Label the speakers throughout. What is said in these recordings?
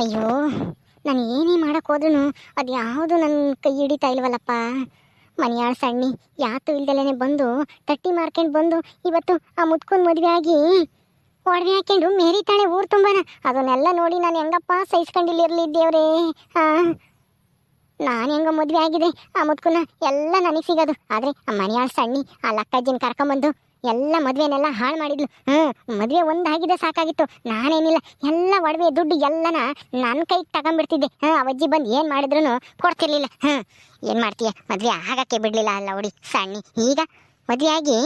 Speaker 1: ಅಯ್ಯೋ, ನಾನು ಏನೇ ಮಾಡಕ್ಕೆ ಹೋದ್ರು ಅದು ಯಾವುದು ನನ್ನ ಕೈ ಹಿಡಿತಾ ಇಲ್ವಲ್ಲಪ್ಪ. ಮನೆಯಾಳ ಸಣ್ಣಿ, ಯಾತು ಇಲ್ದಲೇ ಬಂದು, ತಟ್ಟಿ ಮಾರ್ಕೊಂಡು ಬಂದು, ಇವತ್ತು ಆ ಮುದ್ಕೊಂಡು ಮದುವೆ ಆಗಿ ಒಡವೆ ಹಾಕೊಂಡು ಮೇರಿತಾಳೆ ಊರು ತುಂಬಾನ. ಅದನ್ನೆಲ್ಲ ನೋಡಿ ನಾನು ಹೆಂಗಪ್ಪ ಸಹಿಸ್ಕೊಂಡಿಲ್ಲಿರಲಿ ದೇವ್ರೇ. ಹಾ ನಾನು ಹೆಂಗೋ ಮದುವೆ ಆಗಿದೆ, ಆ ಮುದ್ಕುನ ಎಲ್ಲ ನನಗೆ ಸಿಗೋದು. ಆದರೆ ಆ ಮನೆಯಾಳ ಸಣ್ಣಿ, ಆ ಲಕ್ಕಜ್ಜಿನ ಕರ್ಕೊಂಬಂದು ಎಲ್ಲ ಮದುವೆನೆಲ್ಲ ಹಾಳು ಮಾಡಿದ್ಲು. ಹ್ಮ್, ಮದ್ವೆ ಒಂದಾಗಿದೆ ಸಾಕಾಗಿತ್ತು. ನಾನೇನಿಲ್ಲ. ಎಲ್ಲ ಒಡವೆ ದುಡ್ಡು ಎಲ್ಲನ ನನ್ನ ಕೈಗೆ ತಗೊಂಡ್ಬಿಡ್ತಿದ್ದೆ. ಹ್ಮ್ ಅವಜ್ಜಿ ಬಂದು ಏನು ಮಾಡಿದ್ರು ಕೊಡ್ತಿರ್ಲಿಲ್ಲ. ಹ್ಮ್, ಏನು ಮಾಡ್ತೀಯ? ಮದುವೆ ಆಗಕ್ಕೆ ಬಿಡ್ಲಿಲ್ಲ ಅಲ್ಲ ಹುಡಿ, ಸಣ್ಣಿ. ಈಗ ಮದುವೆಯಾಗಿ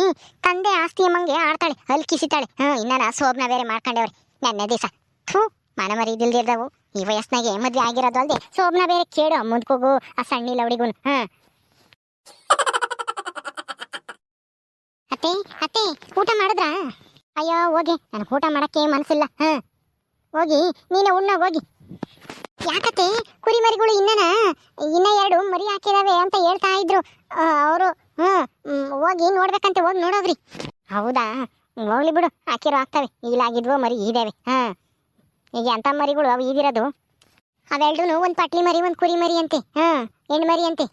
Speaker 1: ತಂದೆ ಆಸ್ತಿ ಅಮ್ಮಂಗೆ ಆಡ್ತಾಳೆ ಅಲ್ಲಿ ಕಿಸಿತಾಳೆ. ಇನ್ನ ಸೋಬ್ನ ಬೇರೆ ಮಾಡ್ಕೊಂಡವ್ರೆ. ನನ್ನ ದಿವಸ. ಥೂ ಮನ ಮರಿ ಇದಿಲ್ದಿರ್ದವು ಈ ವಯಸ್ಸಿನಾಗೆ ಮದುವೆ ಆಗಿರೋದು ಅಲ್ದೆ, ಸೋಬ್ನ ಬೇರೆ ಕೇಳು ಮುಂದ್ಕೋಗು ಆ ಸಣ್ಣ ಲವಡಿಗೂ ಹ್ಮ್. ಅತ್ತೆ ಅತ್ತೆ ಊಟ ಮಾಡಿದ್ರಾ? ಅಯ್ಯೋ ಹೋಗಿ. ನನಗೆ ಊಟ ಮಾಡಕ್ಕೆ ಮನಸ್ಸಿಲ್ಲ ಹ್ಮ್ ಹೋಗಿ ನೀನು ಉಣ್ಣ ಹೋಗಿ. ಯಾಕತ್ತೆ? ಕುರಿ ಮರಿಗಳು ಇನ್ನನ? ಇನ್ನ ಎರಡು ಮರಿ ಹಾಕಿದಾವೆ ಅಂತ ಹೇಳ್ತಾ ಇದ್ರು. ಅವರು ಹ್ಮ್, ಹೋಗಿ ನೋಡ್ಬೇಕಂತೆ ಹೋಗಿ ನೋಡೋಗ್ರಿ. ಹೌದಾ? ಹೋಗ್ಲಿ ಬಿಡು. ಹಾಕಿರೋ ಆಗ್ತವೆ. ಈಲಾಗಿದ್ವು ಮರಿ ಇದಾವೆ. ಹಾ. ಈಗ ಎಂಥ ಮರಿಗಳು ಅವು ಈದಿರೋದು ಅವೆಲ್ಲೂ ಒಂದು ಪಟ್ಲಿ ಮರಿ ಒಂದು ಕುರಿ ಮರಿ ಅಂತೆ. ಹಾ ಹೆಣ್ಣು ಮರಿ ಅಂತೆ.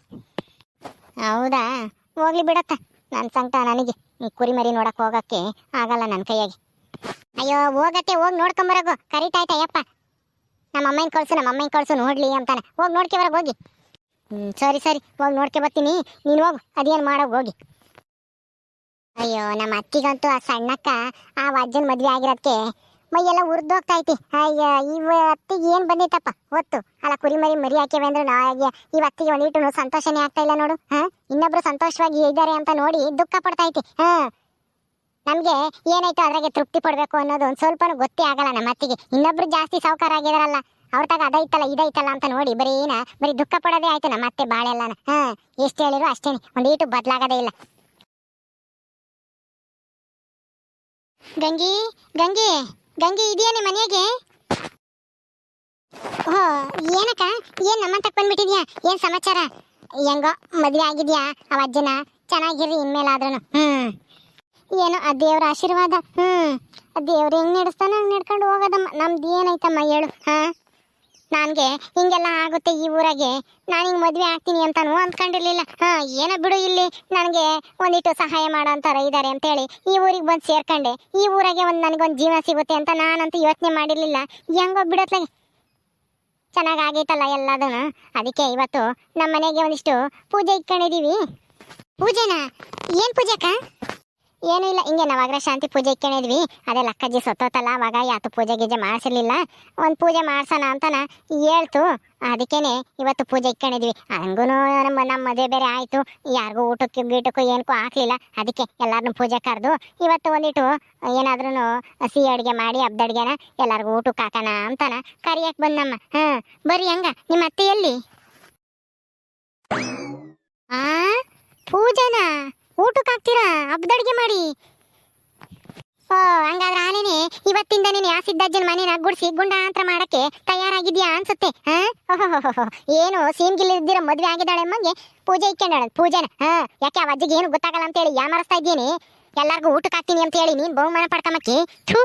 Speaker 1: ಹೌದಾ? ಹೋಗ್ಲಿ ಬಿಡತ್ತ. ನನ್ನ ಸಂಕಟ ನನಗೆ. ಈ ಕುರಿಮರಿ ನೋಡಕ್ ಹೋಗಕ್ಕೆ ಆಗಲ್ಲ ನನ್ನ ಕೈಯಾಗಿ. ಅಯ್ಯೋ, ಹೋಗತ್ತೆ, ಹೋಗಿ ನೋಡ್ಕೊಂಬರಗು ಕರಿತಾಯ್ತಯ್ಯಪ್ಪ. ನಮ್ಮ ಅಮ್ಮನ ಕಳ್ಸು, ನಮ್ಮ ಅಮ್ಮನ ಕಳ್ಸು, ನೋಡ್ಲಿ ಅಂತಾನೆ. ಹೋಗಿ ನೋಡ್ಕೆ ಬರಗ್ ಹೋಗಿ. ಹ್ಮ್, ಸರಿ ಸರಿ. ಹೋಗಿ ನೋಡ್ಕೆ ಬರ್ತೀನಿ. ನೀನು ಹೋಗು. ಅದೇನು ಮಾಡೋ ಹೋಗಿ. ಅಯ್ಯೋ, ನಮ್ಮ ಅತ್ತಿಗಂತೂ ಆ ಸಣ್ಣಕ್ಕ ಆ ಅಜ್ಜನ ಮದ್ವೆ ಆಗಿರೋದಕ್ಕೆ ಮೈಯೆಲ್ಲ ಉರ್ದೋಗ್ತಾ ಐತಿ ಅಯ್ಯ, ಇವ ಅತ್ತಿಗೆ ಏನ್ ಬಂದೈತಪ್ಪ? ಹೊತ್ತು. ಅಲ್ಲ, ಕುರಿ ಮರಿ ಮರಿ ಹಾಕ್ಯವೆ ಅಂದ್ರೆ ನಾ ಈ ಅತ್ತಿಗೆ ಒಂದಿಟ್ಟು ಸಂತೋಷನೇ ಆಗ್ತಾ ಇಲ್ಲ ನೋಡು. ಹಾ? ಇನ್ನೊಬ್ರು ಸಂತೋಷವಾಗಿ ಇದ್ದಾರೆ ಅಂತ ನೋಡಿ ದುಃಖ ಪಡ್ತಾ ಐತಿ ಹ? ನಮ್ಗೆ ಏನಾಯ್ತು ಅದ್ರಾಗೆ ತೃಪ್ತಿ ಪಡ್ಬೇಕು ಅನ್ನೋದು ಒಂದ್ ಸ್ವಲ್ಪ ಗೊತ್ತೇ ಆಗಲ್ಲ ನಮ್ಮ ಅತ್ತಿಗೆ. ಇನ್ನೊಬ್ರು ಜಾಸ್ತಿ ಸಾವುಕಾರ ಆಗಿದಾರಲ್ಲ, ಅವ್ರ ತಾಗ ಅದೈತಲ್ಲ, ಇದೈತಲ್ಲ ಅಂತ ನೋಡಿ ಬರೀ ಏನ, ಬರೀ ದುಃಖ ಪಡೋದೇ ಆಯ್ತು ನಮ್ಮ ಅತ್ತೆ ಬಾಳೆಲ್ಲನ ಹಾ? ಎಷ್ಟು ಹೇಳಿದ್ರು ಅಷ್ಟೇನೆ. ಒಂದೀಟು ಬದ್ಲಾಗದೇ ಇಲ್ಲ. ಗಂಗಿ ಗಂಗಿ. ಗಂಗಿ ಇದೆಯಾ ಮನೆಗೆ? ಓ ಏನಕ್ಕ? ಏನ್ ನಮ್ಮಂತ ಬಂದ್ಬಿಟ್ಟಿದ್ಯಾ? ಏನ್ ಸಮಾಚಾರ? ಹೆಂಗೋ, ಮದ್ವೆ ಆಗಿದ್ಯಾ ಅವ ಅಜ್ಜನ? ಚೆನ್ನಾಗಿರ್ರಿ ಇನ್ಮೇಲಾದ್ರೂ ಹ್ಮ್. ಏನು, ಆ ದೇವ್ರ ಆಶೀರ್ವಾದ. ಹ್ಮ್. ಆ ದೇವ್ರ ಹೆಂಗ್ ನಡೆಸ್ತಾನ ನಡ್ಕೊಂಡು ಹೋಗೋದಮ್ಮ. ನಮ್ದು ಏನೈತಮ್ಮ ಹೇಳು, ಹಾ? ನನ್ಗೆ ಹಿಂಗೆಲ್ಲ ಆಗುತ್ತೆ ಈ ಊರಾಗೆ. ನಾನು ಹಿಂಗ್ ಮದ್ವೆ ಆಗ್ತೀನಿ ಅಂತನೂ ಅಂದ್ಕೊಂಡಿರ್ಲಿಲ್ಲ. ಹಾಂ, ಏನೋ ಬಿಡು ಇಲ್ಲಿ. ನನಗೆ ಒಂದಿಟ್ಟು ಸಹಾಯ ಮಾಡೋಂಥವ್ರು ಇದ್ದಾರೆ ಅಂತೇಳಿ ಈ ಊರಿಗೆ ಬಂದು ಸೇರ್ಕೊಂಡೆ. ಈ ಊರಾಗೆ ಒಂದು ನನಗೊಂದು ಜೀವನ ಸಿಗುತ್ತೆ ಅಂತ ನಾನಂತೂ ಯೋಚನೆ ಮಾಡಿರಲಿಲ್ಲ. ಹೆಂಗೋ ಬಿಡತ್ಲಾಗೆ ಚೆನ್ನಾಗಾಗೈತಲ್ಲ ಎಲ್ಲದೂ ಅದಕ್ಕೆ ಇವತ್ತು ನಮ್ಮ ಮನೆಗೆ ಒಂದಿಷ್ಟು ಪೂಜೆ ಇಟ್ಕೊಂಡಿದ್ದೀವಿ ಪೂಜೆನಾ? ಏನ್ ಪೂಜೆಕ ಏನೂ ಇಲ್ಲ, ಹಿಂಗೆ ನವಗ್ರಹ ಶಾಂತಿ ಪೂಜೆ ಇಟ್ಕೊಂಡಿದ್ವಿ ಅದೇ ಲಕ್ಕಜ್ಜಿ ಸತ್ತೋತಲ್ಲ, ಅವಾಗ ಯಾತು ಪೂಜೆ ಗೀಜೆ ಮಾಡಿಸಿರ್ಲಿಲ್ಲ. ಒಂದು ಪೂಜೆ ಮಾಡ್ಸೋಣ ಅಂತನ ಹೇಳ್ತು. ಅದಕ್ಕೇನೆ ಇವತ್ತು ಪೂಜೆ ಇಟ್ಕೊಂಡಿದ್ವಿ ಹಂಗೂ ನಮ್ಮ ನಮ್ಮ ಮದುವೆ ಬೇರೆ ಆಯಿತು. ಯಾರಿಗೂ ಊಟಕ್ಕೆ ಗೀಟಕ್ಕೂ ಏನಕ್ಕೂ ಹಾಕ್ಲಿಲ್ಲ. ಅದಕ್ಕೆ ಎಲ್ಲರನ್ನೂ ಪೂಜೆ ಕರೆದು ಇವತ್ತು ಒಂದಿಟ್ಟು ಏನಾದ್ರೂ ಸಿಹಿ ಅಡುಗೆ ಮಾಡಿ ಹಬ್ಬದ ಅಡುಗೆನ ಎಲ್ಲರಿಗೂ ಊಟಕ್ಕೆ ಹಾಕೋಣ ಅಂತನ ಕರಿಯಕ್ಕೆ ಬಂದಮ್ಮ. ಹಾಂ, ಬರ್ರಿ ಹಂಗ. ನಿಮ್ಮ ಅತ್ತೆ ಎಲ್ಲಿ? ಆ, ಪೂಜೆನಾ? ಊಟಕ್ಕೆ ಹಾಕ್ತೀರಾ ಹಬ್ಬದ ಅಡುಗೆ ಮಾಡಿ. ಓ, ಹಂಗಾದ್ರೆ ಆನೇನೆ, ಇವತ್ತಿಂದ ನೀನು ಯಾಸಿದ್ದಜ್ಜನ ಮನೇನ ಗುಡಿಸಿ ಅಂತ ಮಾಡಕ್ಕೆ ತಯಾರಾಗಿದ್ಯಾ ಅನ್ಸುತ್ತೆ, ಹಾ? ಓಹೋಹೋಹೋ. ಏನು ಸೀಮ್ಗಿಲ್ಲಿದ್ದಿರ ಮದ್ವೆ ಆಗಿದ್ದಾಳೆ ಅಮ್ಮಂಗೆ? ಪೂಜೆ ಇಕ್ಕೊಂಡಾಳ ಪೂಜೆನ, ಹಾ? ಯಾಕೆ ಆ ಅಜ್ಜಿಗೆ ಏನು ಗೊತ್ತಾಗಲ್ಲ ಅಂತೇಳಿ ಯಾಮಾರಿಸ್ತಾ ಇದ್ದೀನಿ? ಎಲ್ಲಾರ್ಗೂ ಊಟಕ್ಕೆ ಹಾಕ್ತೀನಿ ಅಂತ ಹೇಳಿ ನೀನ್ ಬಹುಮಾನ ಪಡ್ಕೊಂಬಕ್ಕಿ ಥೂ!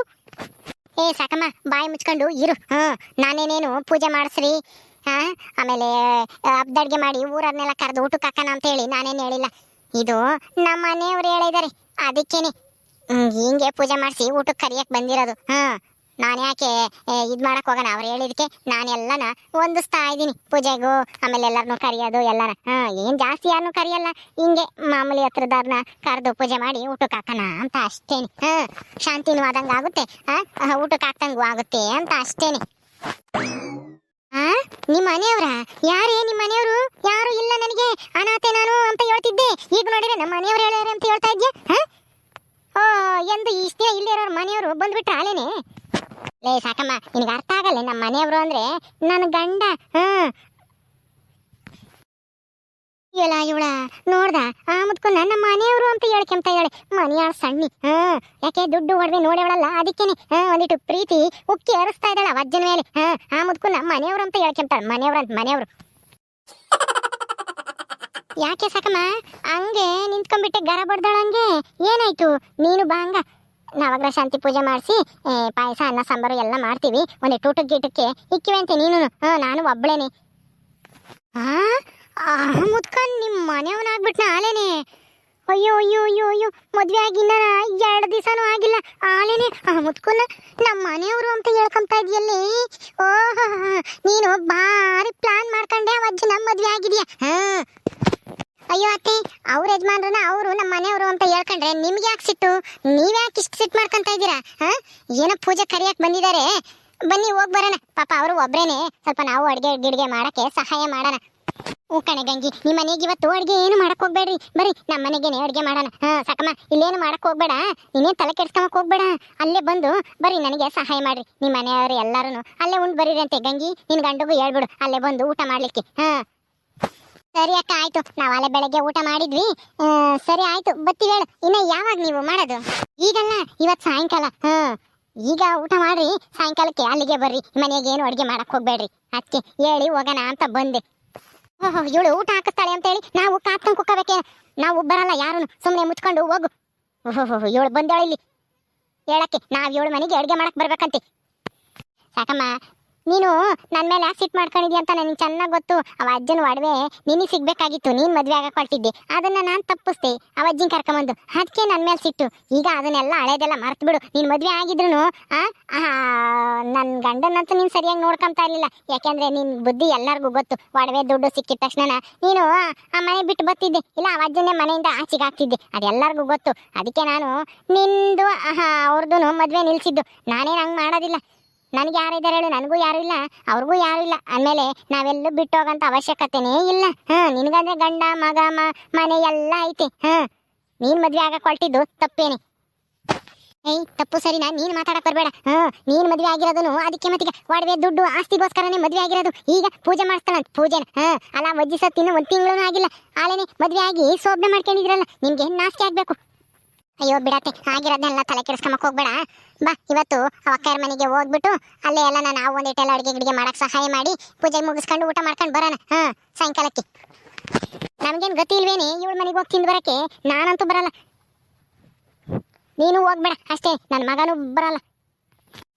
Speaker 1: ಏ, ಸಾಕಮ್ಮ, ಬಾಯಿ ಮುಚ್ಕೊಂಡು ಇರು, ಹಾ? ನಾನೇನೇನು ಪೂಜೆ ಮಾಡಿಸ್ರಿ, ಹಾ? ಆಮೇಲೆ ಹಬ್ಬದ ಅಡ್ಗೆ ಮಾಡಿ ಊರನ್ನೆಲ್ಲ ಕರೆದು ಊಟಕ್ಕೆ ಹಾಕೋಣ ಅಂತ ಹೇಳಿ ನಾನೇನು ಹೇಳಿಲ್ಲ. ಇದು ನಮ್ಮ ಮನೆಯವ್ರು ಹೇಳಿದ್ದಾರೆ ಅದಕ್ಕೇನೆ. ಹಿಂಗೆ ಪೂಜೆ ಮಾಡಿಸಿ ಊಟಕ್ಕೆ ಕರಿಯಕ್ಕೆ ಬಂದಿರೋದು. ಹಾ, ನಾನು ಯಾಕೆ ಇದು ಮಾಡಕ್ ಹೋಗೋಣ? ಅವ್ರು ಹೇಳಿದಕ್ಕೆ ನಾನೆಲ್ಲನ ಹೊಂದಿಸ್ತಾ ಇದ್ದೀನಿ ಪೂಜೆಗೂ. ಆಮೇಲೆ ಎಲ್ಲರನ್ನೂ ಕರೆಯೋದು, ಎಲ್ಲರ ಹಾ, ಏನು ಜಾಸ್ತಿ ಯಾರನ್ನೂ ಕರೆಯಲ್ಲ. ಹಿಂಗೆ ಮಾಮೂಲಿ ಹತ್ರದಾರನ್ನ ಕರೆದು ಪೂಜೆ ಮಾಡಿ ಊಟಕ್ಕೆ ಹಾಕೋಣ ಅಂತ ಅಷ್ಟೇನೆ. ಹಾ, ಶಾಂತಿನೂ ಆದಂಗೆ ಆಗುತ್ತೆ. ಹಾ ಊಟಕ್ಕೆ ಹಾಕ್ದಂಗೂ ಆಗುತ್ತೆ ಅಂತ ಅಷ್ಟೇನೆ. ನಿಮ್ಮ ಮನೆಯವರ? ಯಾರೇ ನಿಮ್ಮ ಮನೆಯವರು? ಯಾರು ಇಲ್ಲ ನನಗೆ. ಅನಾಥೆ ನಾನು ಅಂತ ಹೇಳ್ತಿದ್ದೆ. ಈಗ ನೋಡಿದ್ರೆ ನಮ್ಮ ಮನೆಯವರು ಹೇಳ್ಯಾರ ಅಂತ ಹೇಳ್ತಾ ಇದ್ಯಾ? ಓ, ಎಂದು ಇಷ್ಟೇ ದಿನ ಇಲ್ಲೇ ಇರೋರು ಮನೆಯವರು ಬಂದ್ಬಿಟ್ರೆ ಆಲೇನೆ ಲೇ, ಸಾಕಮ್ಮ, ನಿನಗೆ ಅರ್ಥ ಆಗಲ್ಲ. ನಮ್ಮ ಮನೆಯವರು ಅಂದ್ರೆ ನನ್ನ ಗಂಡ. ಹಾ ಇವಳ ಇವಳ ನೋಡ್ದ? ಆ ಮುದ್ಕು ನಮ್ಮ ಮನೆಯವರು ಅಂತ ಹೇಳ್ಕೆಂತ ಹೇಳಿ ಮನೆಯವ್ರ ಸಣ್ಣಿ. ಹಾ ಯಾಕೆ ದುಡ್ಡು ಒಡವೆ ನೋಡೇವಳಲ್ಲ ಅದಕ್ಕೇನೆ. ಹಾ ಒಂದಿಟ್ಟು ಪ್ರೀತಿ ಉಕ್ಕಿ ಅರಸ್ತಾ ಇದ್ದಾಳ ವಜ್ಜನ ಮೇಲೆ. ಹಾ ಆ ಮುದ್ಕು ನಮ್ಮ ಮನೆಯವರು ಅಂತ ಹೇಳ್ಕೆಂತಾಳ ಮನೆಯವ್ರ ಅಂತ ಮನೆಯವರು. ಯಾಕೆ ಸಾಕಮ್ಮ? ಹಂಗೆ ನಿಂತ್ಕೊಂಡ್ಬಿಟ್ಟೆ ಗರ ಬಡ್ದಾಳ ಹಂಗೆ. ಏನಾಯ್ತು? ನೀನು ಬಾ ಹಂಗ. ಶಾಂತಿ ಪೂಜೆ ಮಾಡಿಸಿ ಪಾಯಸ, ಅನ್ನ, ಸಾಂಬಾರು ಎಲ್ಲ ಮಾಡ್ತೀವಿ. ಒಂದೇ ಟೂಟಕ್ಕೆ ಗೀಟಕ್ಕೆ ಇಕ್ಕಿವೆ ಅಂತೆ ನೀನು ಹಾಂ ನಾನು ಒಬ್ಳೇನೆ. ಆ ಖಾನ್ ನಿಮ್ಮ ಮನೆಯವನಾಗ್ಬಿಟ್ನ ಆಲೇನೆ. ಅಯ್ಯೋ ಅಯ್ಯೋ ಅಯ್ಯೋ ಅಯ್ಯೋ, ಮದ್ವೆ ಆಗಿನ ಎರಡು ದಿವಸನೂ ಆಗಿಲ್ಲ. ಆಲೇನೆ ಅಹಮದ್ ಖಾನ್ ನಮ್ಮ ಮನೆಯವರು ಅಂತ ಹೇಳ್ಕೊಂತ ಇದೆಯಲ್ಲಿ ಓಹ್, ನೀನು ಭಾರಿ ಪ್ಲಾನ್ ಮಾಡ್ಕೊಂಡೆ ಅವಜ್ಜಿ ನಮ್ಮ ಮದ್ವೆ ಆಗಿದ್ಯಾ? ಅಯ್ಯೋ, ಅತ್ತೆ, ಅವ್ರ ಯಜಮಾನ್ರನ್ನ ಅವರು ನಮ್ಮ ಮನೆಯವರು ಅಂತ ಹೇಳ್ಕೊಂಡ್ರೆ ನಿಮ್ಗೆ ಯಾಕೆ ಸಿಟ್ಟು? ನೀವ್ಯಾಕೆ ಇಷ್ಟು ಸಿಟ್ಟು ಮಾಡ್ಕೊಂತ ಇದ್ದೀರಾ? ಏನೋ ಪೂಜೆ ಕರಿಯಕ್ಕೆ ಬಂದಿದ್ದಾರೆ ಬನ್ನಿ ಹೋಗ್ಬರೋಣ ಪಾಪ ಅವರು ಒಬ್ಬರೇನೆ ಸ್ವಲ್ಪ ನಾವು ಅಡುಗೆ, ಗಿಡ್ಗೆ ಮಾಡೋಕ್ಕೆ ಸಹಾಯ ಮಾಡೋಣ. ಹ್ಞೂ ಕಣೆ ಗಂಗಿ ನಿಮ್ಮ ಮನೆಗೆ ಇವತ್ತು ಅಡ್ಗೆ ಏನು ಮಾಡಕ್ ಹೋಗ್ಬೇಡ್ರಿ. ಬರೀ ನಮ್ಮ ಮನೆಗೇನೆ ಅಡ್ಗೆ ಮಾಡೋಣ. ಹಾ, ಸಕಮ್ಮ, ಇಲ್ಲೇನು ಮಾಡಕ್ ಹೋಗ್ಬೇಡ. ನೀನೇನು ತಲೆ ಕೆಡ್ಸ್ಕೊಂಬಕ್ ಹೋಗ್ಬೇಡ. ಅಲ್ಲೇ ಬಂದು ಬರೀ ನನಗೆ ಸಹಾಯ ಮಾಡ್ರಿ. ನಿಮ್ಮ ಮನೆಯವರು ಎಲ್ಲಾರು ಅಲ್ಲೇ ಉಂಡ್ ಬರೀರಿ ಅಂತೆ ಗಂಗಿ, ನಿನ್ ಗಂಡಗೂ ಹೇಳ್ಬಿಡು. ಅಲ್ಲೇ ಬಂದು ಊಟ ಮಾಡ್ಲಿಕ್ಕೆ. ಹಾ. ಸರಿ ಅಕ್ಕ, ಆಯ್ತು. ನಾವು ಅಲ್ಲೇ ಬೆಳಗ್ಗೆ ಊಟ ಮಾಡಿದ್ವಿ. ಸರಿ, ಆಯ್ತು. ಬತ್ತೀವಿ ಹೇಳು. ಇನ್ನ ಯಾವಾಗ ನೀವು ಮಾಡೋದು? ಈಗಲ್ಲ ಇವತ್ತು ಸಾಯಂಕಾಲ. ಹಾ. ಈಗ ಊಟ ಮಾಡ್ರಿ. ಸಾಯಂಕಾಲಕ್ಕೆ ಅಲ್ಲಿಗೆ ಬರ್ರಿ. ಮನೆಗೆ ಏನು ಅಡುಗೆ ಮಾಡಕ್ ಹೋಗ್ಬೇಡ್ರಿ. ಅದಕ್ಕೆ ಹೇಳಿ ಹೋಗೋಣ ಅಂತ ಬಂದೆ. ಇವಳು ಊಟ ಹಾಕಿಸ್ತಾಳೆ ಅಂತ ಹೇಳಿ ನಾವು ಕಾತ್ಕೊಂಡು ಕುಕ್ಕಬೇಕೆ ನಾವು ಬರಲ್ಲ ಯಾರು ಸುಮ್ಮನೆ ಮುಚ್ಕೊಂಡು ಹೋಗು. ಓಹೋ ಇವಳು ಬಂದವಳು ಇಲ್ಲಿ. ಹೇಳಕ್ಕೆ, ನಾವು ಇವಳು ಮನೆಗೆ ಅಡುಗೆ ಮಾಡಕ್ಕೆ ಬರ್ಬೇಕಂತೆ. ಸಾಕಮ್ಮ ನೀನು ನನ್ನ ಮೇಲೆ ಯಾಕೆ ಸಿಟ್ ಮಾಡ್ಕೊಂಡಿದ್ಯ ಅಂತ ನನಗೆ ಚೆನ್ನಾಗಿ ಗೊತ್ತು. ಅವ ಅಜ್ಜನ ಒಡವೆ ನಿನಗೆ ಸಿಗ್ಬೇಕಾಗಿತ್ತು, ನೀನು ಮದುವೆ ಆಗಕ್ಕೆ ಹೊರಟಿದ್ದೆ. ಅದನ್ನ ನಾನು ತಪ್ಪಿಸ್ದೆ. ಅವ ಅಜ್ಜಿನ ಕರ್ಕೊಂಬಂದು ಅದಕ್ಕೆ ನನ್ನ ಮೇಲೆ ಸಿಟ್ಟು. ಈಗ ಅದನ್ನೆಲ್ಲ ಹಳೇದೆಲ್ಲ ಮರ್ತು ಬಿಡು ನೀನು ಮದುವೆ ಆಗಿದ್ರು ನನ್ನ ಗಂಡನಂತೂ ನೀನು ಸರಿಯಾಗಿ ನೋಡ್ಕೊಂತಾ ಇರಲಿಲ್ಲ. ಯಾಕೆಂದ್ರೆ ನಿನ್ನ ಬುದ್ಧಿ ಎಲ್ಲರಿಗೂ ಗೊತ್ತು. ಒಡವೆ ದುಡ್ಡು ಸಿಕ್ಕಿದ ತಕ್ಷಣ ನೀನು, ಆ ಮನೆ ಬಿಟ್ಟು ಬತ್ತಿದ್ದೆ ಇಲ್ಲ, ಅವ ಅಜ್ಜನೇ ಮನೆಯಿಂದ ಆಚೆಗೆ ಹಾಕ್ತಿದ್ದೆ. ಅದೆಲ್ಲರಿಗೂ ಗೊತ್ತು. ಅದಕ್ಕೆ ನಾನು ನಿಂದು ಅವ್ರದ್ದು ಮದುವೆ ನಿಲ್ಸಿದ್ದು. ನಾನೇನು ಹಂಗೆ ಮಾಡೋದಿಲ್ಲ. ನನಗೆ ಯಾರಿದ್ದಾರೆ ಹೇಳು, ನನಗೂ ಯಾರು ಇಲ್ಲ, ಅವ್ರಿಗೂ ಯಾರು ಇಲ್ಲ. ಆಮೇಲೆ ನಾವೆಲ್ಲೂ ಬಿಟ್ಟು ಹೋಗಂತ ಅವಶ್ಯಕತೆನೇ ಇಲ್ಲ. ಹಾ, ನಿನಗಂದ್ರೆ ಗಂಡ, ಮಗ ಮನೆ ಎಲ್ಲ ಐತಿ. ಹಾ, ನೀನ್ ಮದ್ವೆ ಆಗಕ್ಕೆ ಹೊರಟಿದ್ದು ತಪ್ಪೇನೆ. ಏಯ್, ತಪ್ಪು ಸರಿನಾ? ನೀನ್ ಮಾತಾಡಕ್ ಬರಬೇಡ. ಹಾ, ನೀನ್ ಮದ್ವೆ ಆಗಿರೋದನು ಅದಕ್ಕೆ ಮತ್ತೀಗ ಒಡವೆ ದುಡ್ಡು ಆಸ್ತಿಗೋಸ್ಕರನೇ ಮದ್ವೆ ಆಗಿರೋದು. ಈಗ ಪೂಜೆ ಮಾಡಿಸ್ತಾನಂತ ಪೂಜೆನ. ಹಾ, ಅಲ್ಲ, ವಜ್ಜಿ ತಿನ್ನು ಒಂದು ಒಂದ್ ಆಗಿಲ್ಲ. ಆಲೇನೆ ಮದ್ವೆ ಆಗಿ ಸೋಬ್ನೆ ಮಾಡ್ಕೊಂಡಿದ್ರಲ್ಲ, ನಿಮ್ಗೆ ನಾಸ್ತಿ ಆಗ್ಬೇಕು. ಅಯ್ಯೋ ಬಿಡತ್ತೆ ಆಗಿರೋದನ್ನೆಲ್ಲ ತಲೆ ಕೆಡಿಸ್ಕೊಂಬಕ್ ಹೋಗ್ಬೇಡ. ಬಾ, ಇವತ್ತು ಆ ಅಕ್ಕಯ್ಯರ ಮನೆಗೆ ಹೋಗ್ಬಿಟ್ಟು ಅಲ್ಲೇ ಎಲ್ಲ ನಾವು ಒಂದಿಟ್ಟೆಲ್ಲ ಅಡುಗೆ ಗಿಡಿಗೆ ಮಾಡಕ್ ಸಹಾಯ ಮಾಡಿ ಪೂಜೆ ಮುಗಿಸ್ಕೊಂಡು ಊಟ ಮಾಡ್ಕೊಂಡು ಬರೋಣ. ಹಾ, ಸಾಯಂಕಾಲಕ್ಕೆ. ನಮ್ಗೇನ್ ಗತಿ ಇಲ್ವೇನೆ? ಇವಳ ಮನೆಗೆ ಹೋಗಿ ತಿಂದು ಬರೋಕ್ಕೆ? ನಾನಂತೂ ಬರಲ್ಲ. ನೀನು ಹೋಗ್ಬೇಡ, ಅಷ್ಟೇ ನನ್ನ ಮಗನೂ ಬರಲ್ಲ.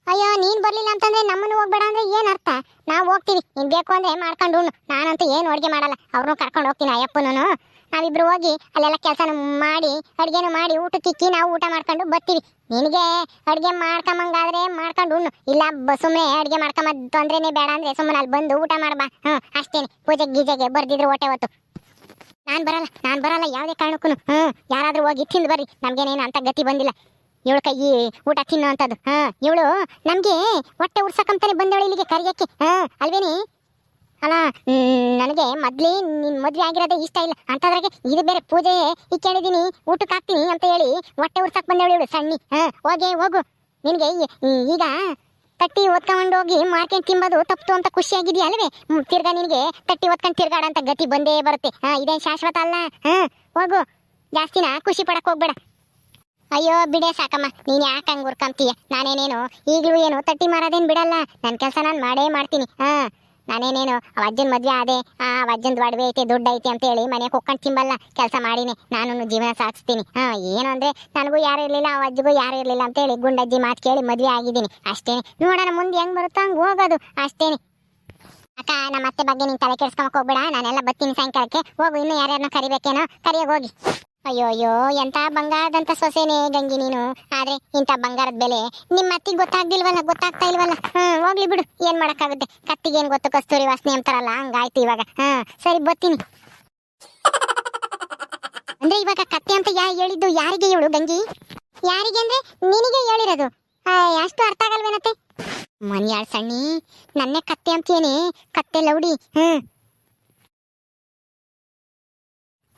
Speaker 1: ಅಯ್ಯೋ, ನೀನು ಬರಲಿಲ್ಲ ಅಂತಂದ್ರೆ ನಮ್ಮನ್ನು ಹೋಗ್ಬೇಡ ಅಂದ್ರೆ ಏನು ಅರ್ಥ? ನಾವು ಹೋಗ್ತೀವಿ ನೀನು ಬೇಕು ಅಂದ್ರೆ ಮಾಡ್ಕೊಂಡು ನಾನಂತೂ ಏನು ಅಡುಗೆ ಮಾಡಲ್ಲ. ಅವ್ರನ್ನೂ ಕರ್ಕೊಂಡು ಹೋಗ್ತೀನಿ ಅಯ್ಯಪ್ಪನೂ ನಾವಿಬ್ರು ಹೋಗಿ ಅಲ್ಲೆಲ್ಲ ಕೆಲಸನ ಮಾಡಿ, ಅಡುಗೆನೂ ಮಾಡಿ ಊಟ ತಿಕ್ಕಿ ನಾವು ಊಟ ಮಾಡ್ಕೊಂಡು ಬರ್ತೀವಿ. ನಿನಗೆ ಅಡುಗೆ ಮಾಡ್ಕೊಂಬಂಗಾದ್ರೆ ಮಾಡ್ಕೊಂಡು ಉಣ್ಣು. ಇಲ್ಲ ಸುಮ್ಮನೆ ಅಡುಗೆ ಮಾಡ್ಕೊಂಬ ತೊಂದ್ರೆನೇ ಬೇಡ ಅಂದ್ರೆ ಸುಮ್ಮನೆ ಅಲ್ಲಿ ಬಂದು ಊಟ ಮಾಡ್ಬಾ ಹ್ಞೂ ಅಷ್ಟೇನೆ. ಪೂಜೆ ಗೀಜೆಗೆ ಬರ್ದಿದ್ರು ಹೊಟ್ಟೆ ಹೊತ್ತು. ನಾನು ಬರಲ್ಲ ನಾನು ಬರಲ್ಲ, ಯಾವುದೇ ಕಾರಣಕ್ಕೂ. ಹ್ಞೂ ಯಾರಾದರೂ ಹೋಗಿ ತಿಂದು ಬರ್ರಿ. ನಮಗೇನೇನು ಅಂತ ಗತಿ ಬಂದಿಲ್ಲ. ಇವಳು ಕೈ ಊಟ ತಿನ್ನೋ ಅಂಥದ್ದು. ಹಾಂ ಇವಳು ನಮಗೆ ಹೊಟ್ಟೆ ಉರ್ಸಕ್ಕಂತಾನೆ ಬಂದವಳು ಇಲ್ಲಿಗೆ ಕರಿಯಕ್ಕೆ. ಹಾಂ ಅಲ್ವೇನಿ? ಅಲ್ಲ ನನಗೆ ಮೊದ್ಲೇ ನಿನ್ನ ಮದ್ವೆ ಆಗಿರೋದೇ ಇಷ್ಟ ಇಲ್ಲ. ಅಂತದ್ರಾಗೆ ಇದು ಬೇರೆ ಪೂಜೆ ಇಕ್ಕೊಂಡಿದೀನಿ ಊಟಕ್ಕೆ ಹಾಕ್ತೀನಿ ಅಂತ ಹೇಳಿ ಹೊಟ್ಟೆ ಉರ್ಸಕ್ ಬಂದವಳು ಇವಳು, ಸಣ್ಣಿ. ಹೋಗಿ ಹೋಗೆ, ಹೋಗು. ನಿನಗೆ ಈಗ ತಟ್ಟಿ ಓದ್ಕೊಂಡು ಹೋಗಿ ಮಾರ್ಕೆಟ್ ತಿಂಬೋದು ತಪ್ಪು ಅಂತ ಖುಷಿಯಾಗಿದೆಯಾ ಅಲ್ವೇ ತಿರ್ಗಾ ನಿನಗೆ ತಟ್ಟಿ ಓದ್ಕೊಂಡು ತಿರ್ಗಾಡ ಅಂತ ಗತಿ ಬಂದೇ ಬರುತ್ತೆ. ಹಾ, ಇದೇನು ಶಾಶ್ವತ ಅಲ್ಲ? ಹಾ, ಹೋಗು. ಜಾಸ್ತಿನ ಖುಷಿ ಪಡಕ್ ಹೋಗ್ಬೇಡ. ಅಯ್ಯೋ, ಬಿಡೆ ಸಾಕಮ್ಮ. ನೀನ್ ಯಾಕೆ ಹಂಗೆ ಉರ್ಕೊಂತೀಯ? ನಾನೇನೇನು ಈಗಲೂ ಏನು ತಟ್ಟಿ ಮಾರೋದೇನು ಬಿಡಲ್ಲ. ನನ್ನ ಕೆಲಸ ನಾನು ಮಾಡೇ ಮಾಡ್ತೀನಿ. ಹಾ. ನಾನೇನೇನು ಅಜ್ಜನ ಮದ್ವೆ ಆದೆ, ಆ ಅಜ್ಜನ ಒಡವೆ ಐತೆ, ದುಡ್ಡು ಐತೆ ಅಂತ ಹೇಳಿ ಮನೆ ಕುಕ್ಕೊಂಡು ತಿಂಬಲ್ಲ, ಕೆಲಸ ಮಾಡಿನಿ ನಾನು ಜೀವನ ಸಾಗಿಸ್ತೀನಿ. ಹಾ, ಏನು ಅಂದ್ರೆ ನನಗೂ ಯಾರು ಇರಲಿಲ್ಲ, ಆ ಅಜ್ಜಿಗೂ ಯಾರು ಇರಲಿಲ್ಲ ಅಂತ ಹೇಳಿ ಗುಂಡಜ್ಜಿ ಮಾತು ಕೇಳಿ ಮದ್ವೆ ಆಗಿದ್ದೀನಿ. ಅಷ್ಟೇ ನೋಡೋಣ, ಮುಂದೆ ಹೆಂಗ್ ಬರುತ್ತೋ ಹಂಗೆ ಹೋಗೋದು. ಅಷ್ಟೇನೆ. ಅಕ್ಕ ನಮ್ಮ ಅತ್ತೆ ಬಗ್ಗೆ ನೀನ್ ತಲೆ ಕೆಡ್ಸ್ಕೊಂಬಕ್ ಹೋಗ್ಬೇಡ. ನಾನೆಲ್ಲ ಬತ್ತೀನಿ ಸಾಯಂಕಾಲಕ್ಕೆ. ಹೋಗು, ಇನ್ನು ಯಾರ್ಯಾರನ್ನ ಕರಿಬೇಕೇನೋ. ಕರಿಯೋಗಿ ಹೋಗಿ. ಅಯ್ಯೋ ಅಯ್ಯೋ ಎಂತ ಬಂಗಾರದಂತ ಸೊಸೆನೇ ಗಂಗಿ ನೀನು. ಆದ್ರೆ ಇಂಥ ಬಂಗಾರದ ಬೆಲೆ ನಿಮ್ಮ ಅತ್ತಿಗೆ ಗೊತ್ತಾಗ್ದಿಲ್ವಲ್ಲ, ಗೊತ್ತಾಗ್ತಾ ಇಲ್ವಲ್ಲ? ಹ್ಮ್, ಹೋಗ್ಲಿ ಬಿಡು. ಏನ್ ಮಾಡಕ್ಕಾಗುತ್ತೆ? ಕತ್ತಿಗೆ ಏನ್ ಗೊತ್ತು ಕಸ್ತೂರಿ ವಾಸನೆ ಅಂತಾರಲ್ಲ, ಹಂಗಾಯ್ತು ಇವಾಗ. ಹಾ ಸರಿ, ಬರ್ತೀನಿ. ಅಂದ್ರೆ ಇವಾಗ ಕತ್ತೆ ಅಂತ ಯಾ ಹೇಳಿದ್ದು ಯಾರಿಗೆ ಇವಳು ಗಂಗಿ? ಯಾರಿಗೆ ಅಂದ್ರೆ ನಿನಗೆ ಹೇಳಿರೋದು. ಅಷ್ಟು ಅರ್ಥ ಆಗಲ್ವೇನತ್ತೆ? ಮನ್ಯಾಳ್ ಸಣ್ಣಿ, ನನ್ನೇ ಕತ್ತೆ ಅಂತೇನೆ ಕತ್ತೆ ಲೌಡಿ. ಹ್ಮ್.